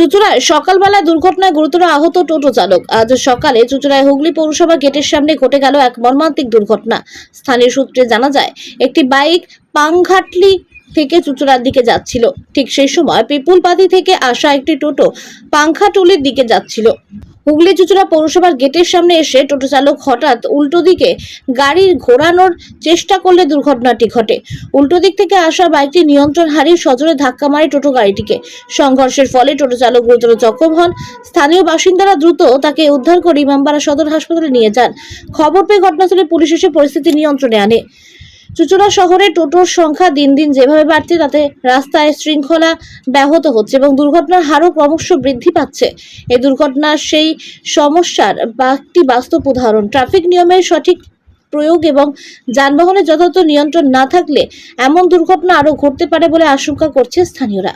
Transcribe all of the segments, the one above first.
চুচুড়ায় সকালবেলা দুর্ঘটনায় গুরুতর আহত টোটো চালক। আজ সকালে চুচুড়ায় হুগলি পৌরসভা গেটের সামনে ঘটে গেল এক মর্মান্তিক দুর্ঘটনা। স্থানীয় সূত্রে জানা যায়, একটি বাইক পাংঘাটলি থেকে চুচুড়ার দিকে যাচ্ছিল। ঠিক সেই সময় পিপুলপাতি থেকে আসা একটি টোটো পাংখাটুলির দিকে যাচ্ছিল। হুগলি চুচুড়া পৌরসভার গেটের সামনে এসে টোটো চালক হঠাৎ উল্টো দিকে গাড়ি ঘোরানোর চেষ্টা করলে দুর্ঘটনাটি ঘটে। উল্টো দিক থেকে আসা বাইকটি নিয়ন্ত্রণ হারিয়ে সজোরে ধাক্কা মারে টোটো গাড়িটিকে। সংঘর্ষের ফলে টোটো চালক গুরুতর জখম হন। স্থানীয় বাসিন্দারা দ্রুত তাকে উদ্ধার করে ইমামবাড়া সদর হাসপাতালে নিয়ে যান। খবর পেয়ে ঘটনাস্থলে পুলিশ এসে পরিস্থিতি নিয়ন্ত্রণে আনে। চুচুড়া শহরে টোটোর সংখ্যা দিন দিন যেভাবে বাড়ছে তাতে রাস্তায় শৃঙ্খলা ব্যাহত হচ্ছে এবং দুর্ঘটনার হারও ক্রমশ বৃদ্ধি পাচ্ছে। এই দুর্ঘটনার সেই সমস্যার একটি বাস্তব উদাহরণ। ট্রাফিক নিয়মের সঠিক প্রয়োগ এবং যানবাহনের যথাযথ নিয়ন্ত্রণ না থাকলে এমন দুর্ঘটনা আরও ঘটতে পারে বলে আশঙ্কা করছে স্থানীয়রা।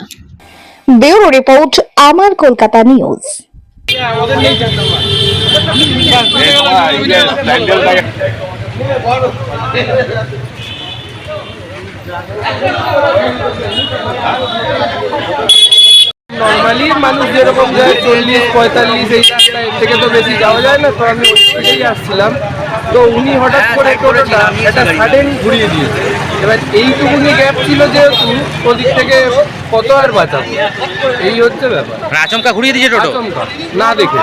ব্যুরো রিপোর্ট আমার কলকাতা নিউজ। নর্মালি মানুষ যেরকম যায় চল্লিশ পঁয়তাল্লিশ এই রাস্তায় থেকে তো বেশি যাওয়া যায় না তো আমি ওই দিকেই আসছিলাম। তো উনি হঠাৎ করে টোটোটা একটা সাডেন ঘুরিয়ে দিয়েছে। এবার এইটুকুনি গ্যাপ ছিল যেহেতু ওদিক থেকে কত আর বাঁচাবো? এই হচ্ছে ব্যাপার। আচমকা ঘুরিয়ে দিয়েছে টোটো? না দেখে।